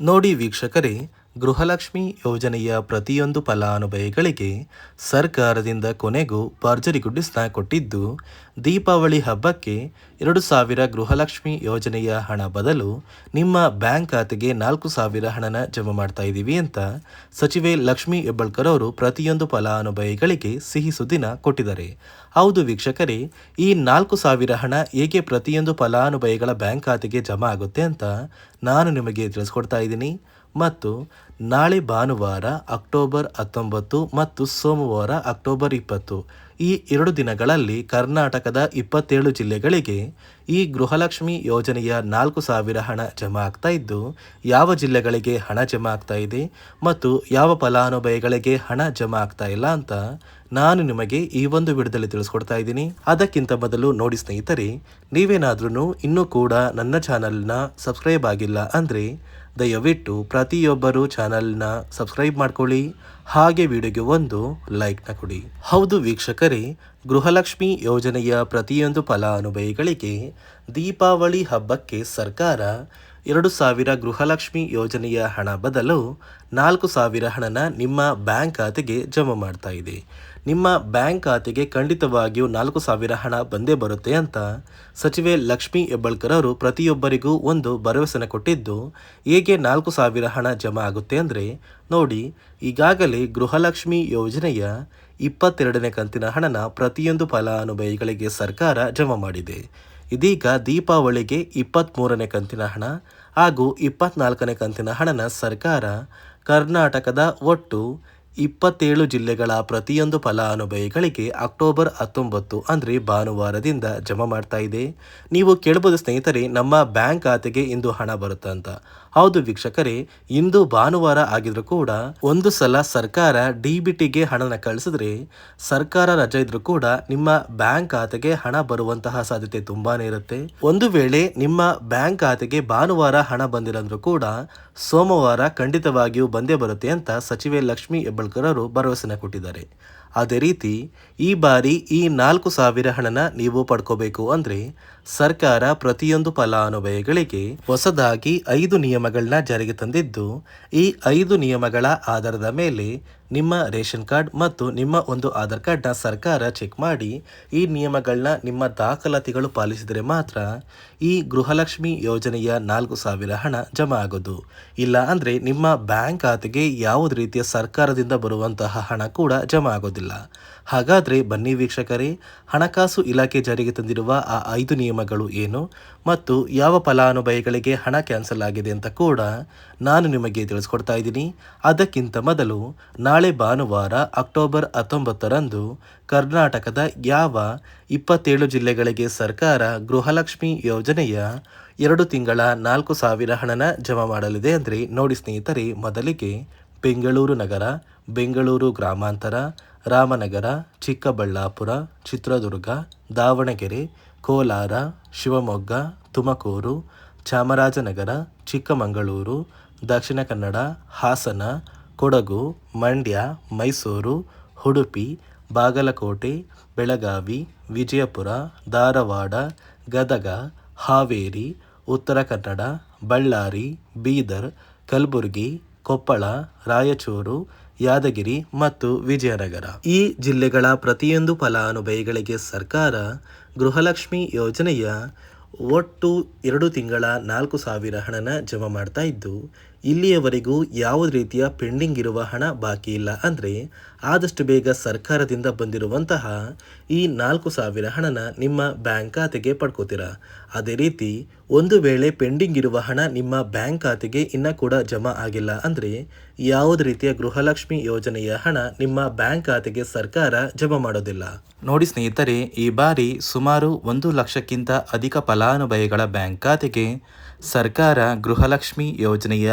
ನೋಡಿ ವೀಕ್ಷಕರೇ ಗೃಹಲಕ್ಷ್ಮಿ ಯೋಜನೆಯ ಪ್ರತಿಯೊಂದು ಫಲಾನುಭವಿಗಳಿಗೆ ಸರ್ಕಾರದಿಂದ ಕೊನೆಗೂ ಭರ್ಜರಿ ಗುಡ್ಡಿಸ್ನ ಕೊಟ್ಟಿದ್ದು, ದೀಪಾವಳಿ ಹಬ್ಬಕ್ಕೆ ಎರಡು ಸಾವಿರ ಗೃಹಲಕ್ಷ್ಮಿ ಯೋಜನೆಯ ಹಣ ಬದಲು ನಿಮ್ಮ ಬ್ಯಾಂಕ್ ಖಾತೆಗೆ ನಾಲ್ಕು ಸಾವಿರ ಹಣನ ಜಮಾ ಮಾಡ್ತಾ ಇದ್ದೀವಿ ಅಂತ ಸಚಿವೆ ಲಕ್ಷ್ಮಿ ಹೆಬ್ಬಳ್ಕರ್ ಅವರು ಪ್ರತಿಯೊಂದು ಫಲಾನುಭವಿಗಳಿಗೆ ಸಿಹಿ ಸುದ್ದಿನ ಕೊಟ್ಟಿದ್ದಾರೆ. ಹೌದು ವೀಕ್ಷಕರೇ, ಈ ನಾಲ್ಕು ಸಾವಿರ ಹಣ ಹೇಗೆ ಪ್ರತಿಯೊಂದು ಫಲಾನುಭವಿಗಳ ಬ್ಯಾಂಕ್ ಖಾತೆಗೆ ಜಮಾ ಆಗುತ್ತೆ ಅಂತ ನಾನು ನಿಮಗೆ ತಿಳಿಸ್ಕೊಡ್ತಾ ಇದ್ದೀನಿ. ಮತ್ತು ನಾಳೆ ಭಾನುವಾರ ಅಕ್ಟೋಬರ್ ಹತ್ತೊಂಬತ್ತು ಮತ್ತು ಸೋಮವಾರ ಅಕ್ಟೋಬರ್ ಇಪ್ಪತ್ತು. ಈ ಎರಡು ದಿನಗಳಲ್ಲಿ ಕರ್ನಾಟಕದ ಇಪ್ಪತ್ತೇಳು ಜಿಲ್ಲೆಗಳಿಗೆ ಈ ಗೃಹಲಕ್ಷ್ಮಿ ಯೋಜನೆಯ ನಾಲ್ಕು ಸಾವಿರ ಹಣ ಜಮಾ ಆಗ್ತಾ ಇದ್ದು, ಯಾವ ಜಿಲ್ಲೆಗಳಿಗೆ ಹಣ ಜಮಾ ಆಗ್ತಾ ಇದೆ ಮತ್ತು ಯಾವ ಫಲಾನುಭವಿಗಳಿಗೆ ಹಣ ಜಮಾ ಆಗ್ತಾ ಇಲ್ಲ ಅಂತ ನಾನು ನಿಮಗೆ ಈ ಒಂದು ವಿಡಿಯೋದಲ್ಲಿ ತಿಳಿಸ್ಕೊಡ್ತಾ ಇದ್ದೀನಿ. ಅದಕ್ಕಿಂತ ಮೊದಲು ನೋಡಿ ಸ್ನೇಹಿತರೆ ನೀವೇನಾದ್ರೂ ಇನ್ನೂ ಕೂಡ ನನ್ನ ಚಾನಲ್ನ ಸಬ್ಸ್ಕ್ರೈಬ್ ಆಗಿಲ್ಲ ಅಂದರೆ ದಯವಿಟ್ಟು ಪ್ರತಿಯೊಬ್ಬರು ಚಾನಲ್ನ ಸಬ್ಸ್ಕ್ರೈಬ್ ಮಾಡ್ಕೊಳ್ಳಿ, ಹಾಗೆ ವಿಡಿಯೋಗೆ ಒಂದು ಲೈಕ್ನ ಕೊಡಿ. ಹೌದು ವೀಕ್ಷಕರೇ, ಗೃಹಲಕ್ಷ್ಮಿ ಯೋಜನೆಯ ಪ್ರತಿಯೊಂದು ಫಲಾನುಭವಿಗಳಿಗೆ ದೀಪಾವಳಿ ಹಬ್ಬಕ್ಕೆ ಸರ್ಕಾರ ಎರಡು ಸಾವಿರ ಗೃಹಲಕ್ಷ್ಮಿ ಯೋಜನೆಯ ಹಣ ಬದಲು ನಾಲ್ಕು ಸಾವಿರ ಹಣನ ನಿಮ್ಮ ಬ್ಯಾಂಕ್ ಖಾತೆಗೆ ಜಮಾ ಮಾಡ್ತಾ ಇದೆ. ನಿಮ್ಮ ಬ್ಯಾಂಕ್ ಖಾತೆಗೆ ಖಂಡಿತವಾಗಿಯೂ ನಾಲ್ಕು ಸಾವಿರ ಹಣ ಬಂದೇ ಬರುತ್ತೆ ಅಂತ ಸಚಿವೆ ಲಕ್ಷ್ಮಿ ಹೆಬ್ಬಳ್ಕರ್ ಅವರು ಪ್ರತಿಯೊಬ್ಬರಿಗೂ ಒಂದು ಭರವಸೆನ ಕೊಟ್ಟಿದ್ದು, ಹೇಗೆ ನಾಲ್ಕು ಸಾವಿರ ಹಣ ಜಮಾ ಆಗುತ್ತೆ ಅಂದರೆ, ನೋಡಿ, ಈಗಾಗಲೇ ಗೃಹಲಕ್ಷ್ಮಿ ಯೋಜನೆಯ ಇಪ್ಪತ್ತೆರಡನೇ ಕಂತಿನ ಹಣನ ಪ್ರತಿಯೊಂದು ಫಲಾನುಭವಿಗಳಿಗೆ ಸರ್ಕಾರ ಜಮಾ ಮಾಡಿದೆ. ಇದೀಗ ದೀಪಾವಳಿಗೆ ಇಪ್ಪತ್ತ್ಮೂರನೇ ಕಂತಿನ ಹಣ ಹಾಗೂ ಇಪ್ಪತ್ನಾಲ್ಕನೇ ಕಂತಿನ ಹಣನ ಸರ್ಕಾರ ಕರ್ನಾಟಕದ ಒಟ್ಟು ಇಪ್ಪತ್ತೇಳು ಜಿಲ್ಲೆಗಳ ಪ್ರತಿಯೊಂದು ಫಲಾನುಭವಿಗಳಿಗೆ ಅಕ್ಟೋಬರ್ ಹತ್ತೊಂಬತ್ತು, ಅಂದರೆ ಭಾನುವಾರದಿಂದ ಜಮಾ ಮಾಡ್ತಾ ಇದೆ. ನೀವು ಕೇಳ್ಬೋದು ಸ್ನೇಹಿತರೆ, ನಮ್ಮ ಬ್ಯಾಂಕ್ ಖಾತೆಗೆ ಇಂದು ಹಣ ಬರುತ್ತೆ ಅಂತ. ಹೌದು ವೀಕ್ಷಕರೇ, ಇಂದು ಭಾನುವಾರ ಆಗಿದ್ರು ಕೂಡ ಒಂದು ಸಲ ಸರ್ಕಾರ ಡಿ ಬಿ ಟಿಗೆ ಹಣನ ಕಳಿಸಿದ್ರೆ, ಸರ್ಕಾರ ರಜೆ ಇದ್ರೂ ಕೂಡ ನಿಮ್ಮ ಬ್ಯಾಂಕ್ ಖಾತೆಗೆ ಹಣ ಬರುವಂತಹ ಸಾಧ್ಯತೆ ತುಂಬಾನೇ ಇರುತ್ತೆ. ಒಂದು ವೇಳೆ ನಿಮ್ಮ ಬ್ಯಾಂಕ್ ಖಾತೆಗೆ ಭಾನುವಾರ ಹಣ ಬಂದಿರಂದ್ರೂ ಕೂಡ ಸೋಮವಾರ ಖಂಡಿತವಾಗಿಯೂ ಬಂದೇ ಬರುತ್ತೆ ಅಂತ ಸಚಿವೆ ಲಕ್ಷ್ಮಿ ಹೆಬ್ಬಳ್ಕರ್ ಅವರು ಭರವಸೆನ ಕೊಟ್ಟಿದ್ದಾರೆ. ಅದೇ ರೀತಿ ಈ ಬಾರಿ ಈ ನಾಲ್ಕು ಸಾವಿರ ಹಣನ ನೀವು ಪಡ್ಕೋಬೇಕು ಅಂದರೆ ಸರ್ಕಾರ ಪ್ರತಿಯೊಂದು ಫಲಾನುಭವಿಗಳಿಗೆ ಹೊಸದಾಗಿ ಐದು ನಿಯಮಗಳನ್ನ ಜಾರಿಗೆ ತಂದಿದ್ದು, ಈ ಐದು ನಿಯಮಗಳ ಆಧಾರದ ಮೇಲೆ ನಿಮ್ಮ ರೇಷನ್ ಕಾರ್ಡ್ ಮತ್ತು ನಿಮ್ಮ ಒಂದು ಆಧಾರ್ ಕಾರ್ಡ್ನ ಸರ್ಕಾರ ಚೆಕ್ ಮಾಡಿ ಈ ನಿಯಮಗಳನ್ನ ನಿಮ್ಮ ದಾಖಲಾತಿಗಳು ಪಾಲಿಸಿದರೆ ಮಾತ್ರ ಈ ಗೃಹಲಕ್ಷ್ಮಿ ಯೋಜನೆಯ ನಾಲ್ಕು ಸಾವಿರ ಹಣ ಜಮಾ ಆಗೋದು. ಇಲ್ಲ ಅಂದರೆ ನಿಮ್ಮ ಬ್ಯಾಂಕ್ ಖಾತೆಗೆ ಯಾವುದೇ ರೀತಿಯ ಸರ್ಕಾರದಿಂದ ಬರುವಂತಹ ಹಣ ಕೂಡ ಜಮಾ ಆಗೋದಿಲ್ಲ. ಹಾಗಾದರೆ ಬನ್ನಿ ವೀಕ್ಷಕರೇ, ಹಣಕಾಸು ಇಲಾಖೆ ಜಾರಿಗೆ ತಂದಿರುವ ಆ ಐದು ನಿಯಮಗಳು ಏನು ಮತ್ತು ಯಾವ ಫಲಾನುಭವಿಗಳಿಗೆ ಹಣ ಕ್ಯಾನ್ಸಲ್ ಆಗಿದೆ ಅಂತ ಕೂಡ ನಾನು ನಿಮಗೆ ತಿಳಿಸ್ಕೊಡ್ತಾ ಇದ್ದೀನಿ. ಅದಕ್ಕಿಂತ ಮೊದಲು ನಾಳೆ ಭಾನುವಾರ ಅಕ್ಟೋಬರ್ ಹತ್ತೊಂಬತ್ತರಂದು ಕರ್ನಾಟಕದ ಯಾವ ಇಪ್ಪತ್ತೇಳು ಜಿಲ್ಲೆಗಳಿಗೆ ಸರ್ಕಾರ ಗೃಹಲಕ್ಷ್ಮಿ ಯೋಜನೆಯ ಎರಡು ತಿಂಗಳ ನಾಲ್ಕು ಸಾವಿರ ಹಣನ ಜಮಾ ಮಾಡಲಿದೆ ಅಂದರೆ ನೋಡಿ ಸ್ನೇಹಿತರೆ, ಮೊದಲಿಗೆ ಬೆಂಗಳೂರು ನಗರ, ಬೆಂಗಳೂರು ಗ್ರಾಮಾಂತರ ರಾಮನಗರ, ಚಿಕ್ಕಬಳ್ಳಾಪುರ, ಚಿತ್ರದುರ್ಗ, ದಾವಣಗೆರೆ, ಕೋಲಾರ, ಶಿವಮೊಗ್ಗ, ತುಮಕೂರು, ಚಾಮರಾಜನಗರ, ಚಿಕ್ಕಮಗಳೂರು, ದಕ್ಷಿಣ ಕನ್ನಡ, ಹಾಸನ, ಕೊಡಗು, ಮಂಡ್ಯ, ಮೈಸೂರು, ಉಡುಪಿ, ಬಾಗಲಕೋಟೆ, ಬೆಳಗಾವಿ, ವಿಜಯಪುರ, ಧಾರವಾಡ, ಗದಗ, ಹಾವೇರಿ, ಉತ್ತರ ಕನ್ನಡ, ಬಳ್ಳಾರಿ, ಬೀದರ್, ಕಲಬುರಗಿ, ಕೊಪ್ಪಳ, ರಾಯಚೂರು ಯಾದಗಿರಿ ಮತ್ತು ವಿಜಯನಗರ. ಈ ಜಿಲ್ಲೆಗಳ ಪ್ರತಿಯೊಂದು ಫಲಾನುಭವಿಗಳಿಗೆ ಸರ್ಕಾರ ಗೃಹಲಕ್ಷ್ಮಿ ಯೋಜನೆಯ ಒಟ್ಟು ಎರಡು ತಿಂಗಳ ನಾಲ್ಕು ಸಾವಿರ ಹಣನ ಜಮಾ ಮಾಡ್ತಾ ಇದ್ದು ಇಲ್ಲಿಯವರೆಗೂ ಯಾವುದೇ ರೀತಿಯ ಪೆಂಡಿಂಗ್ ಇರುವ ಹಣ ಬಾಕಿ ಇಲ್ಲ ಅಂದರೆ ಆದಷ್ಟು ಬೇಗ ಸರ್ಕಾರದಿಂದ ಬಂದಿರುವಂತಹ ಈ ನಾಲ್ಕು ಸಾವಿರ ಹಣನ ನಿಮ್ಮ ಬ್ಯಾಂಕ್ ಖಾತೆಗೆ ಪಡ್ಕೋತೀರಾ? ಅದೇ ರೀತಿ ಒಂದು ವೇಳೆ ಪೆಂಡಿಂಗ್ ಇರುವ ಹಣ ನಿಮ್ಮ ಬ್ಯಾಂಕ್ ಖಾತೆಗೆ ಇನ್ನೂ ಕೂಡ ಜಮಾ ಆಗಿಲ್ಲ ಅಂದರೆ ಯಾವುದೇ ರೀತಿಯ ಗೃಹಲಕ್ಷ್ಮಿ ಯೋಜನೆಯ ಹಣ ನಿಮ್ಮ ಬ್ಯಾಂಕ್ ಖಾತೆಗೆ ಸರ್ಕಾರ ಜಮಾ ಮಾಡೋದಿಲ್ಲ. ನೋಡಿ ಸ್ನೇಹಿತರೆ, ಈ ಬಾರಿ ಸುಮಾರು ಒಂದು ಲಕ್ಷಕ್ಕಿಂತ ಅಧಿಕ ಫಲಾನುಭವಿಗಳ ಬ್ಯಾಂಕ್ ಖಾತೆಗೆ ಸರ್ಕಾರ ಗೃಹಲಕ್ಷ್ಮಿ ಯೋಜನೆಯ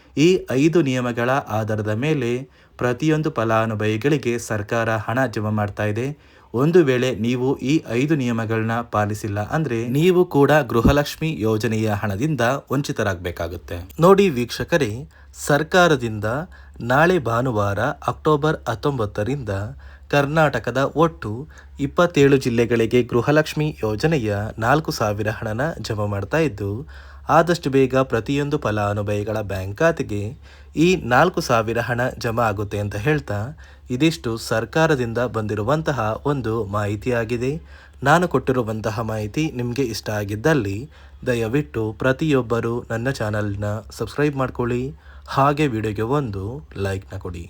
ಈ ಐದು ನಿಯಮಗಳ ಆಧಾರದ ಮೇಲೆ ಪ್ರತಿಯೊಂದು ಫಲಾನುಭವಿಗಳಿಗೆ ಸರ್ಕಾರ ಹಣ ಜಮಾ ಮಾಡ್ತಾ ಇದೆ. ಒಂದು ವೇಳೆ ನೀವು ಈ ಐದು ನಿಯಮಗಳನ್ನ ಪಾಲಿಸಿಲ್ಲ ಅಂದ್ರೆ ನೀವು ಕೂಡ ಗೃಹಲಕ್ಷ್ಮಿ ಯೋಜನೆಯ ಹಣದಿಂದ ವಂಚಿತರಾಗಬೇಕಾಗುತ್ತೆ. ನೋಡಿ ವೀಕ್ಷಕರೇ, ಸರ್ಕಾರದಿಂದ ನಾಳೆ ಭಾನುವಾರ ಅಕ್ಟೋಬರ್ ಹತ್ತೊಂಬತ್ತರಿಂದ ಕರ್ನಾಟಕದ ಒಟ್ಟು ಇಪ್ಪತ್ತೇಳು ಜಿಲ್ಲೆಗಳಿಗೆ ಗೃಹಲಕ್ಷ್ಮಿ ಯೋಜನೆಯ ನಾಲ್ಕು ಸಾವಿರ ಹಣನ ಜಮಾ ಮಾಡ್ತಾ ಇದ್ದು ಆದಷ್ಟು ಬೇಗ ಪ್ರತಿಯೊಂದು ಫಲಾನುಭವಿಗಳ ಬ್ಯಾಂಕ್ ಖಾತೆಗೆ ಈ ನಾಲ್ಕು ಸಾವಿರ ಹಣ ಜಮಾ ಆಗುತ್ತೆ ಅಂತ ಹೇಳ್ತಾ ಇದಿಷ್ಟು ಸರ್ಕಾರದಿಂದ ಬಂದಿರುವಂತಹ ಒಂದು ಮಾಹಿತಿಯಾಗಿದೆ. ನಾನು ಕೊಟ್ಟಿರುವಂತಹ ಮಾಹಿತಿ ನಿಮಗೆ ಇಷ್ಟ ಆಗಿದ್ದಲ್ಲಿ ದಯವಿಟ್ಟು ಪ್ರತಿಯೊಬ್ಬರು ನನ್ನ ಚಾನಲ್ನ ಸಬ್ಸ್ಕ್ರೈಬ್ ಮಾಡ್ಕೊಳ್ಳಿ. ಹಾಗೆ ವಿಡಿಯೋಗೆ ಒಂದು ಲೈಕ್ನ ಕೊಡಿ.